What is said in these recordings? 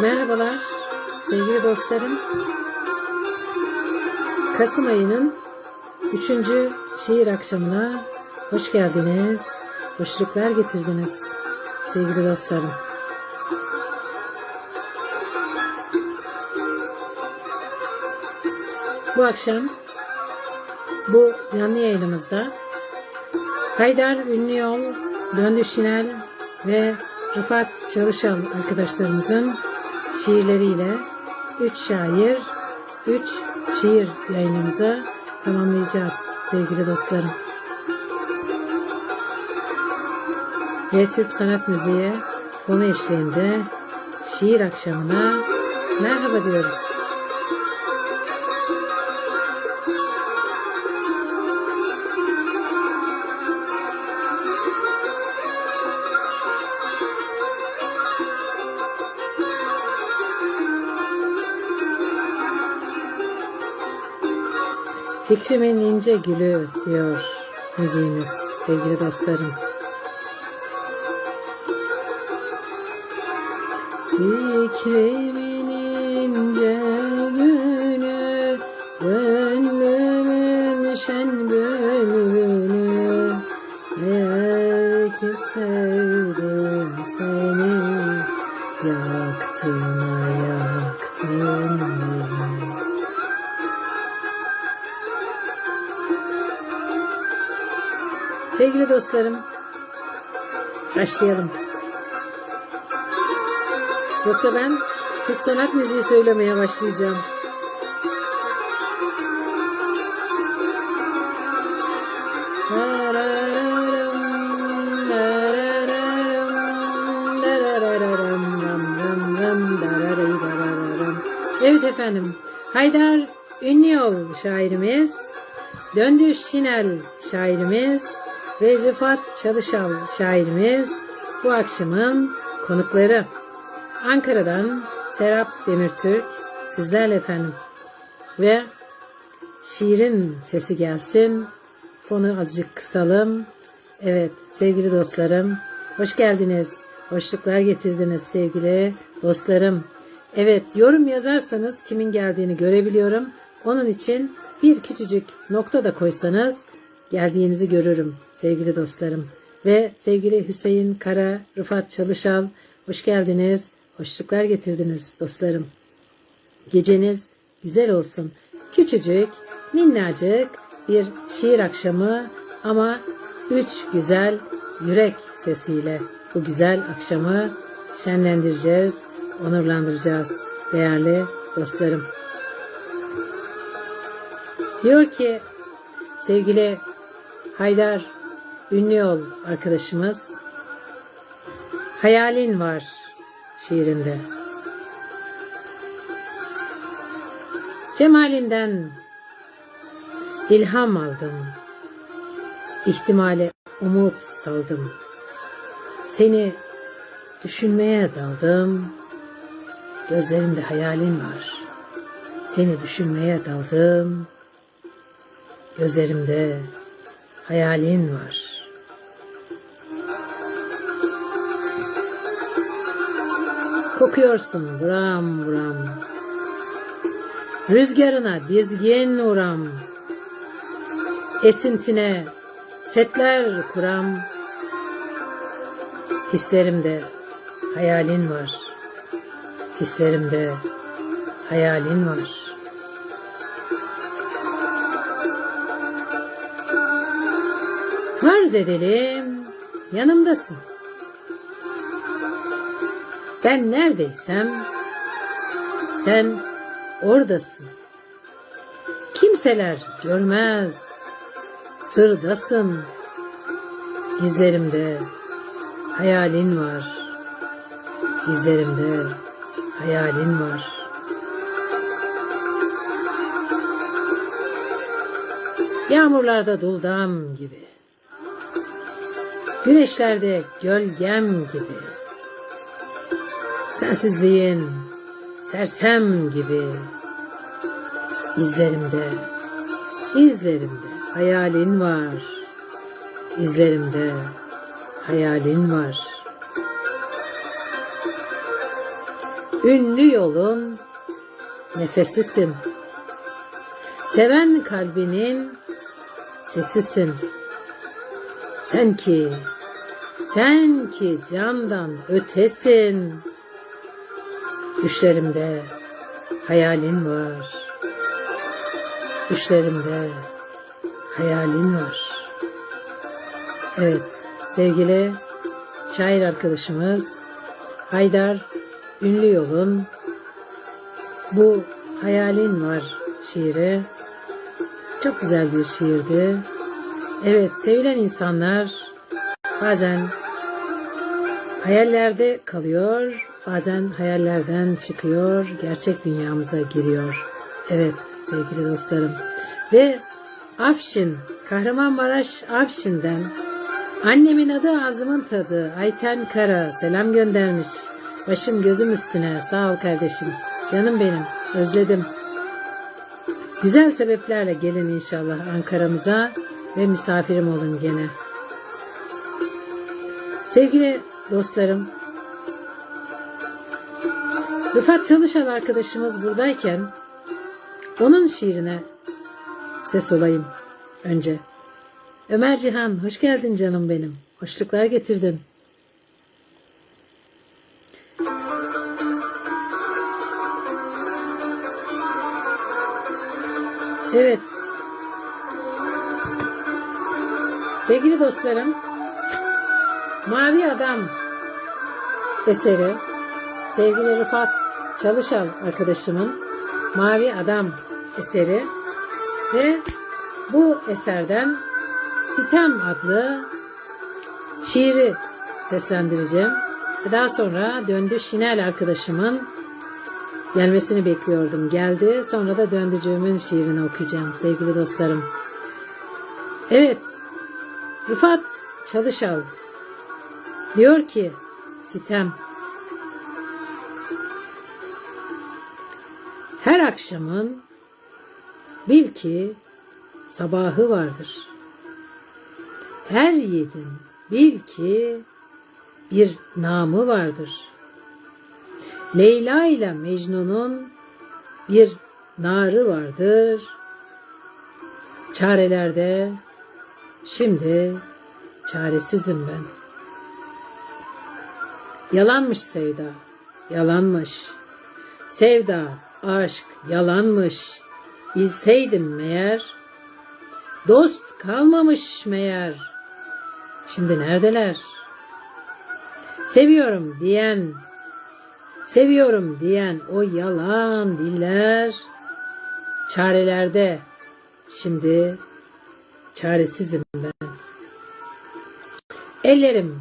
Merhabalar sevgili dostlarım. Kasım ayının 3. şiir akşamına hoş geldiniz. Hoşluklar getirdiniz sevgili dostlarım. Bu akşam bu canlı yayınımızda Haydar Ünlüyol, Döndü Şinel ve Rıfat Çalışan arkadaşlarımızın şiirleriyle 3 şair, 3 şiir yayınımızı tamamlayacağız sevgili dostlarım. Ve Türk Sanat Müziği fonu eşliğinde şiir akşamına merhaba diyoruz. Fikrimin ince gülü diyor müziğimiz sevgili dostlarım. Fikrimin ince dostlarım, başlayalım. Yoksa ben Türk sanat müziği söylemeye başlayacağım. Evet efendim. Haydar Ünlüyol şairimiz, Döndü Şinel şairimiz ve Rıfat Çalışal şairimiz bu akşamın konukları. Ankara'dan Serap Demirtürk sizlerle efendim. Ve şiirin sesi gelsin. Fonu azıcık kısalım. Evet sevgili dostlarım hoş geldiniz. Hoşluklar getirdiniz sevgili dostlarım. Evet yorum yazarsanız kimin geldiğini görebiliyorum. Onun için bir küçücük nokta da koysanız geldiğinizi görürüm sevgili dostlarım. Ve sevgili Hüseyin Kara, Rıfat Çalışal hoş geldiniz. Hoşluklar getirdiniz dostlarım. Geceniz güzel olsun. Küçücük, minnacık bir şiir akşamı ama üç güzel yürek sesiyle bu güzel akşamı şenlendireceğiz, onurlandıracağız değerli dostlarım. Diyor ki sevgili Haydar Ünlüyol arkadaşımız hayalin var şiirinde. Cemalinden ilham aldım. İhtimale umut saldım. Seni düşünmeye daldım. Gözlerimde hayalin var. Seni düşünmeye daldım. Gözlerimde hayalin var. Kokuyorsun buram buram. Rüzgarına dizgin uram. Esintine setler kuram. Hislerimde hayalin var. Hislerimde hayalin var. Farz edelim yanımdasın. Ben neredeysem sen oradasın. Kimseler görmez. Sırdasın. Gizlerimde hayalin var. Gizlerimde hayalin var. Yağmurlarda duldam gibi. Güneşlerde gölgem gibi. Sensizliğin sersem gibi. İzlerimde, izlerimde hayalin var. İzlerimde hayalin var. Ünlü yolun nefesisin. Seven kalbinin sesisin. Sen ki, sen ki candan ötesin. Düşlerimde hayalin var. Düşlerimde hayalin var. Evet, sevgili şair arkadaşımız Haydar Ünlü Yol'un bu Hayalin Var şiiri çok güzel bir şiirdi. Evet, sevilen insanlar bazen hayallerde kalıyor, bazen hayallerden çıkıyor, gerçek dünyamıza giriyor. Evet sevgili dostlarım. Ve Afşin, Kahramanmaraş Afşin'den annemin adı ağzımın tadı Ayten Kara selam göndermiş. Başım gözüm üstüne sağ ol kardeşim. Canım benim özledim. Güzel sebeplerle gelin inşallah Ankara'mıza ve misafirim olun gene. Sevgili dostlarım, Rıfat Çalışan arkadaşımız buradayken onun şiirine ses olayım önce. Ömer Cihan, hoş geldin canım benim. Hoşluklar getirdin. Evet. Sevgili dostlarım, Mavi Adam eseri sevgili Rıfat Çalışan arkadaşımın Mavi Adam eseri ve bu eserden Sitem adlı şiiri seslendireceğim. Daha sonra Döndü Şinel arkadaşımın gelmesini bekliyordum. Geldi. Sonra da Döndücüğümün şiirini okuyacağım sevgili dostlarım. Evet. Rıfat Çalışal diyor ki sitem her akşamın bil ki sabahı vardır. Her yiğidin bil ki bir namı vardır. Leyla ile Mecnun'un bir narı vardır. Çarelerde şimdi çaresizim ben. Yalanmış sevda, yalanmış. Sevda, aşk yalanmış. Bilseydim meğer, dost kalmamış meğer. Şimdi neredeler? Seviyorum diyen, seviyorum diyen o yalan diller çarelerde. Şimdi çaresizim ben. Ellerim,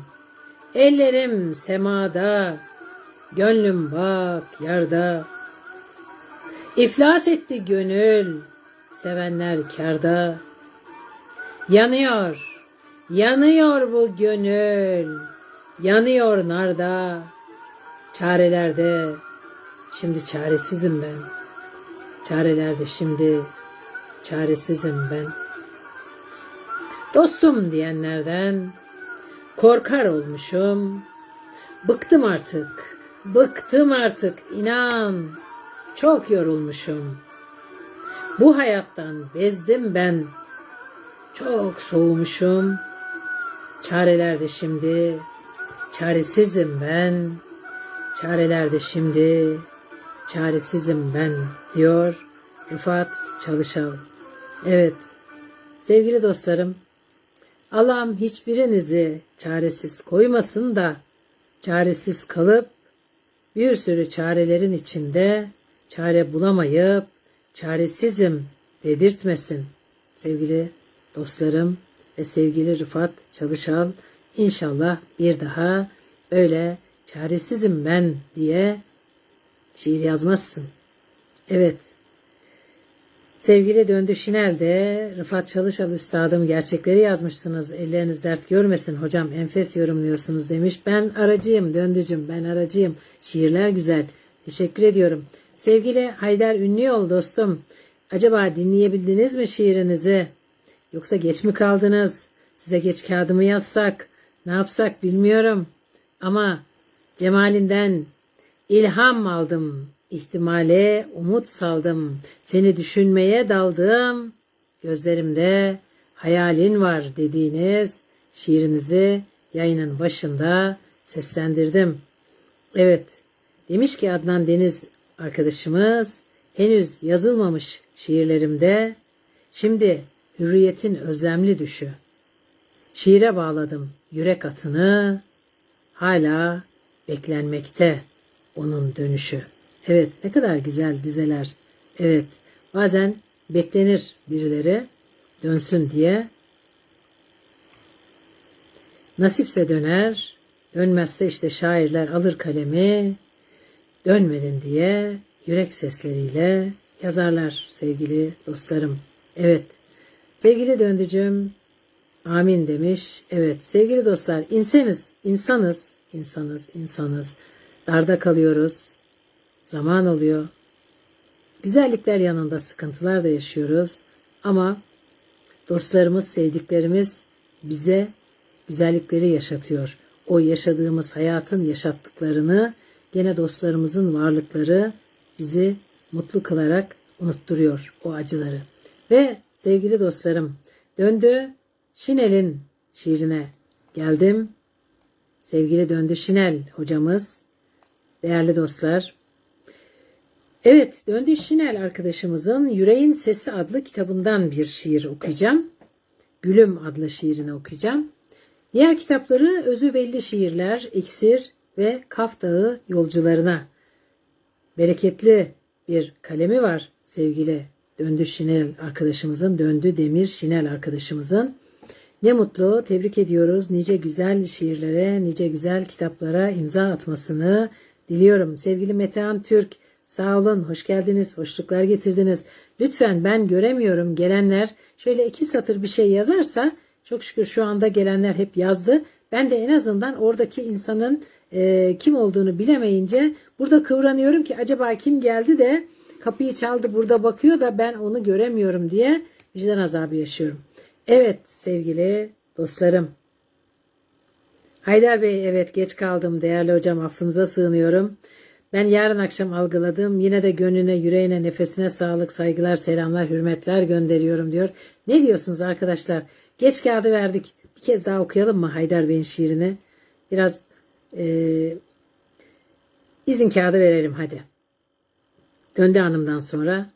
ellerim semada, gönlüm bak yarda. İflas etti gönül, sevenler karda. Yanıyor, yanıyor bu gönül, yanıyor narda. Çarelerde, şimdi çaresizim ben. Çarelerde şimdi çaresizim ben. Dostum diyenlerden korkar olmuşum. Bıktım artık, bıktım artık inan. Çok yorulmuşum. Bu hayattan bezdim ben. Çok soğumuşum. Çarelerde şimdi, çaresizim ben. Çarelerde şimdi, çaresizim ben diyor Rıfat Çalışal. Evet, sevgili dostlarım, Allah'ım hiçbirinizi çaresiz koymasın da çaresiz kalıp bir sürü çarelerin içinde çare bulamayıp çaresizim dedirtmesin. Sevgili dostlarım ve sevgili Rıfat Çalışal inşallah bir daha öyle çaresizim ben diye şiir yazmazsın. Evet. Sevgili Döndü Şinel de Rıfat Çalışal Üstadım gerçekleri yazmışsınız. Elleriniz dert görmesin hocam enfes yorumluyorsunuz demiş. Ben aracıyım Döndücüm ben aracıyım. Şiirler güzel. Teşekkür ediyorum. Sevgili Haydar Ünlüyol dostum. Acaba dinleyebildiniz mi şiirinizi? Yoksa geç mi kaldınız? Size geç kağıdımı yazsak? Ne yapsak bilmiyorum. Ama cemalinden, İlham aldım, ihtimale umut saldım. Seni düşünmeye daldım. Gözlerimde hayalin var dediğiniz şiirinizi yayının başında seslendirdim. Evet, demiş ki Adnan Deniz arkadaşımız, henüz yazılmamış şiirlerimde, şimdi hürriyetin özlemli düşü. Şiire bağladım yürek atını, hala beklenmekte onun dönüşü. Evet, ne kadar güzel dizeler. Evet, bazen beklenir birileri dönsün diye. Nasipse döner, dönmezse işte şairler alır kalemi, dönmedin diye yürek sesleriyle yazarlar sevgili dostlarım. Evet, sevgili döndücüm, amin demiş. Evet, sevgili dostlar, inseniz, insanız, insanız, insanız. Darda kalıyoruz, zaman oluyor. Güzellikler yanında sıkıntılar da yaşıyoruz. Ama dostlarımız, sevdiklerimiz bize güzellikleri yaşatıyor. O yaşadığımız hayatın yaşattıklarını gene dostlarımızın varlıkları bizi mutlu kılarak unutturuyor o acıları. Ve sevgili dostlarım döndü Şinel'in şiirine geldim. Sevgili döndü Şinel hocamız, değerli dostlar. Evet, Döndü Şinel arkadaşımızın Yüreğin Sesi adlı kitabından bir şiir okuyacağım. Gülüm adlı şiirini okuyacağım. Diğer kitapları özü belli şiirler, iksir ve Kaf Dağı yolcularına. Bereketli bir kalemi var sevgili Döndü Şinel arkadaşımızın, Döndü Demir Şinel arkadaşımızın. Ne mutlu, tebrik ediyoruz. Nice güzel şiirlere, nice güzel kitaplara imza atmasını diliyorum. Sevgili Metehan Türk, sağ olun, hoş geldiniz, hoşluklar getirdiniz. Lütfen ben göremiyorum gelenler şöyle iki satır bir şey yazarsa çok şükür şu anda gelenler hep yazdı. Ben de en azından oradaki insanın e, kim olduğunu bilemeyince burada kıvranıyorum ki acaba kim geldi de kapıyı çaldı burada bakıyor da ben onu göremiyorum diye vicdan azabı yaşıyorum. Evet sevgili dostlarım. Haydar Bey evet geç kaldım değerli hocam affınıza sığınıyorum. Ben yarın akşam algıladım. Yine de gönlüne, yüreğine, nefesine sağlık, saygılar, selamlar, hürmetler gönderiyorum diyor. Ne diyorsunuz arkadaşlar? Geç kağıdı verdik. Bir kez daha okuyalım mı Haydar Bey'in şiirini? Biraz e, izin kağıdı verelim hadi. Döndü hanımdan sonra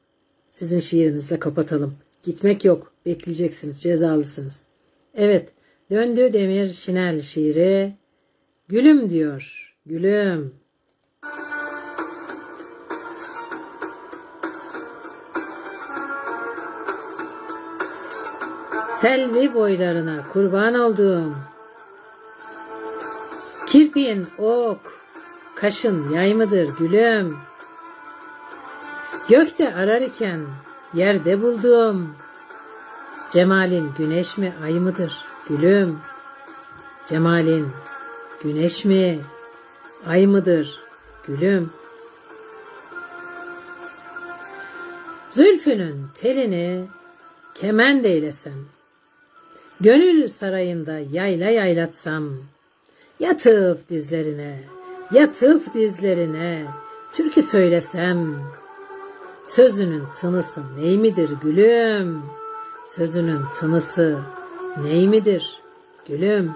sizin şiirinizle kapatalım. Gitmek yok. Bekleyeceksiniz. Cezalısınız. Evet. Döndü Demir Şinel şiiri. Gülüm diyor. Gülüm. Selvi boylarına kurban oldum. Kirpiğin ok, kaşın yay mıdır gülüm? Gökte arar iken yerde buldum. Cemalin güneş mi ay mıdır gülüm? Cemalin güneş mi ay mıdır gülüm? Zülfünün telini kemend eylesem, Gönül sarayında yayla yaylatsam, Yatıp dizlerine, yatıp dizlerine, Türkü söylesem, Sözünün tınısı ney midir gülüm? Sözünün tınısı ney midir gülüm?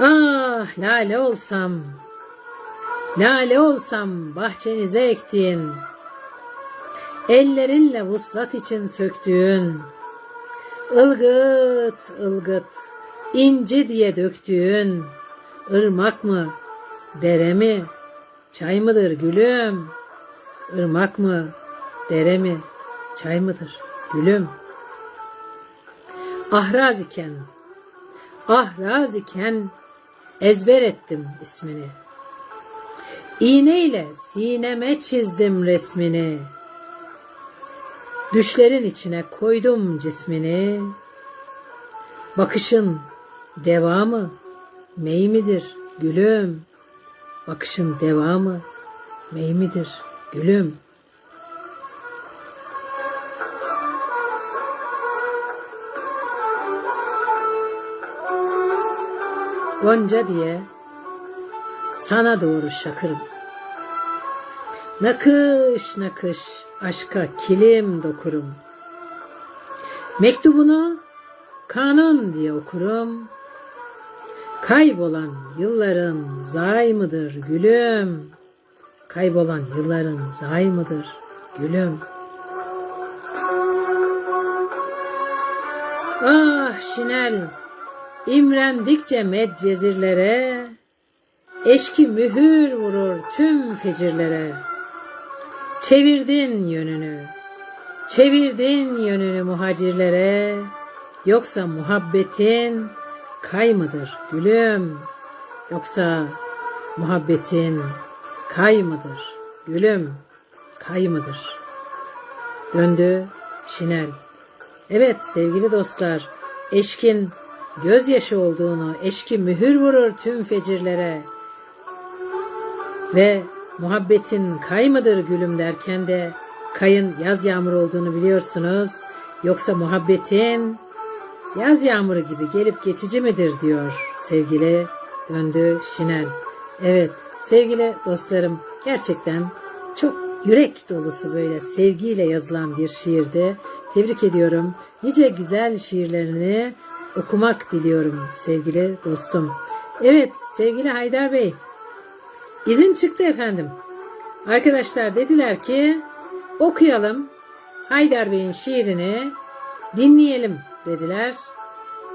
Ah lale olsam, lale olsam bahçenize ektiğin, Ellerinle vuslat için söktüğün, ılgıt ılgıt inci diye döktüğün, ırmak mı, dere mi, çay mıdır gülüm? Irmak mı, dere mi, çay mıdır gülüm? Ahraz iken, ahraz iken ezber ettim ismini. İğneyle sineme çizdim resmini. Düşlerin içine koydum cismini. Bakışın devamı mey midir gülüm? Bakışın devamı mey midir gülüm? Gonca diye sana doğru şakırım. Nakış nakış aşka kilim dokurum. Mektubunu kanun diye okurum. Kaybolan yılların zay mıdır gülüm? Kaybolan yılların zay mıdır gülüm? Ah Şinel, imrendikçe medcezirlere, eşki mühür vurur tüm fecirlere. Çevirdin yönünü, çevirdin yönünü muhacirlere, yoksa muhabbetin kay mıdır gülüm? Yoksa muhabbetin kay mıdır gülüm? Kay mıdır? Döndü Şinel. Evet sevgili dostlar, eşkin gözyaşı olduğunu, eşki mühür vurur tüm fecirlere ve muhabbetin kay mıdır gülüm derken de kayın yaz yağmuru olduğunu biliyorsunuz. Yoksa muhabbetin yaz yağmuru gibi gelip geçici midir diyor sevgili döndü Şinel. Evet sevgili dostlarım gerçekten çok yürek dolusu böyle sevgiyle yazılan bir şiirdi. Tebrik ediyorum. Nice güzel şiirlerini okumak diliyorum sevgili dostum. Evet sevgili Haydar Bey. İzin çıktı efendim. Arkadaşlar dediler ki okuyalım Haydar Bey'in şiirini dinleyelim dediler.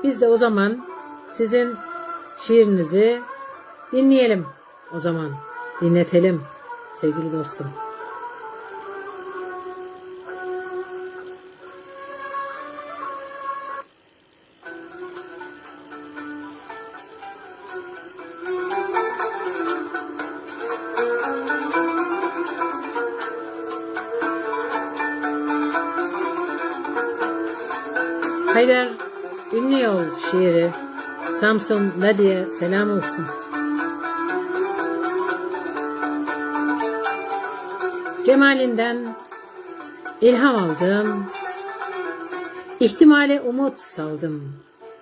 Biz de o zaman sizin şiirinizi dinleyelim o zaman. Dinletelim sevgili dostum. Haydar ünlü yol şiiri Samsun Nadiye selam olsun. Cemalinden ilham aldım. İhtimale umut saldım.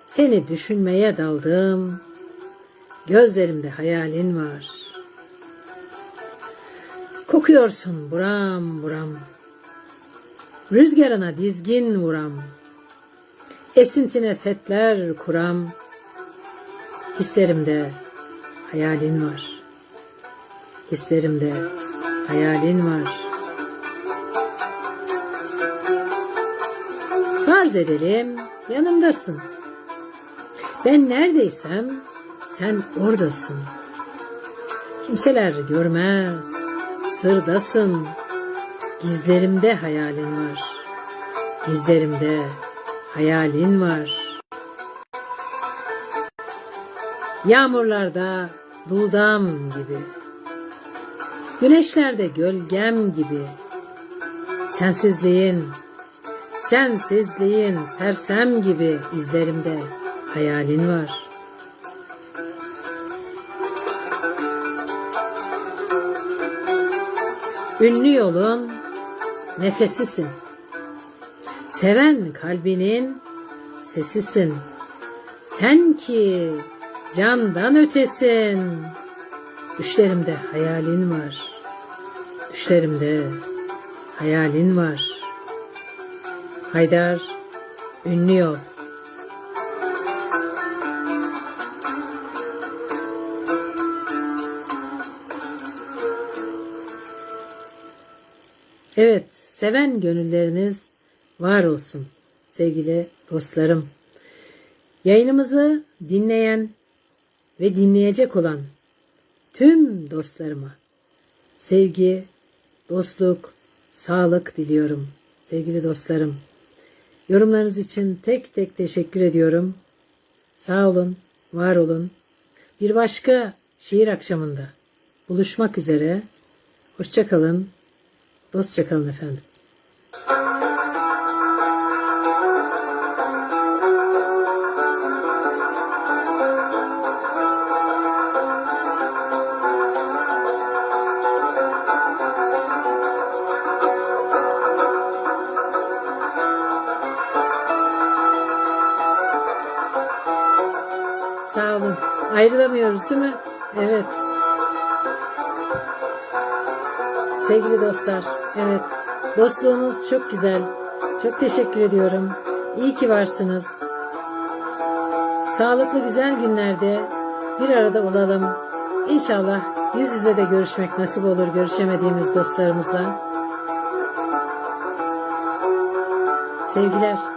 Seni düşünmeye daldım. Gözlerimde hayalin var. Kokuyorsun buram buram. Rüzgarına dizgin vuram. Esintine setler kuram. Hislerimde hayalin var. Hislerimde hayalin var. Farz edelim yanımdasın. Ben neredeysem sen oradasın. Kimseler görmez, sırdasın. Gizlerimde hayalin var. Gizlerimde hayalin var. Yağmurlarda duldam gibi. Güneşlerde gölgem gibi. Sensizliğin, sensizliğin sersem gibi izlerimde hayalin var. Ünlü yolun nefesisin. Seven kalbinin sesisin. Sen ki candan ötesin. Düşlerimde hayalin var. Düşlerimde hayalin var. Haydar ünlü yol. Evet, seven gönülleriniz var olsun sevgili dostlarım. Yayınımızı dinleyen ve dinleyecek olan tüm dostlarıma sevgi, dostluk, sağlık diliyorum sevgili dostlarım. Yorumlarınız için tek tek teşekkür ediyorum. Sağ olun, var olun. Bir başka şiir akşamında buluşmak üzere. Hoşçakalın, dostça kalın efendim. Sağ olun. Ayrılamıyoruz değil mi? Evet. Sevgili dostlar, evet. Dostluğunuz çok güzel. Çok teşekkür ediyorum. İyi ki varsınız. Sağlıklı güzel günlerde bir arada olalım. İnşallah yüz yüze de görüşmek nasip olur görüşemediğimiz dostlarımızla. Sevgiler.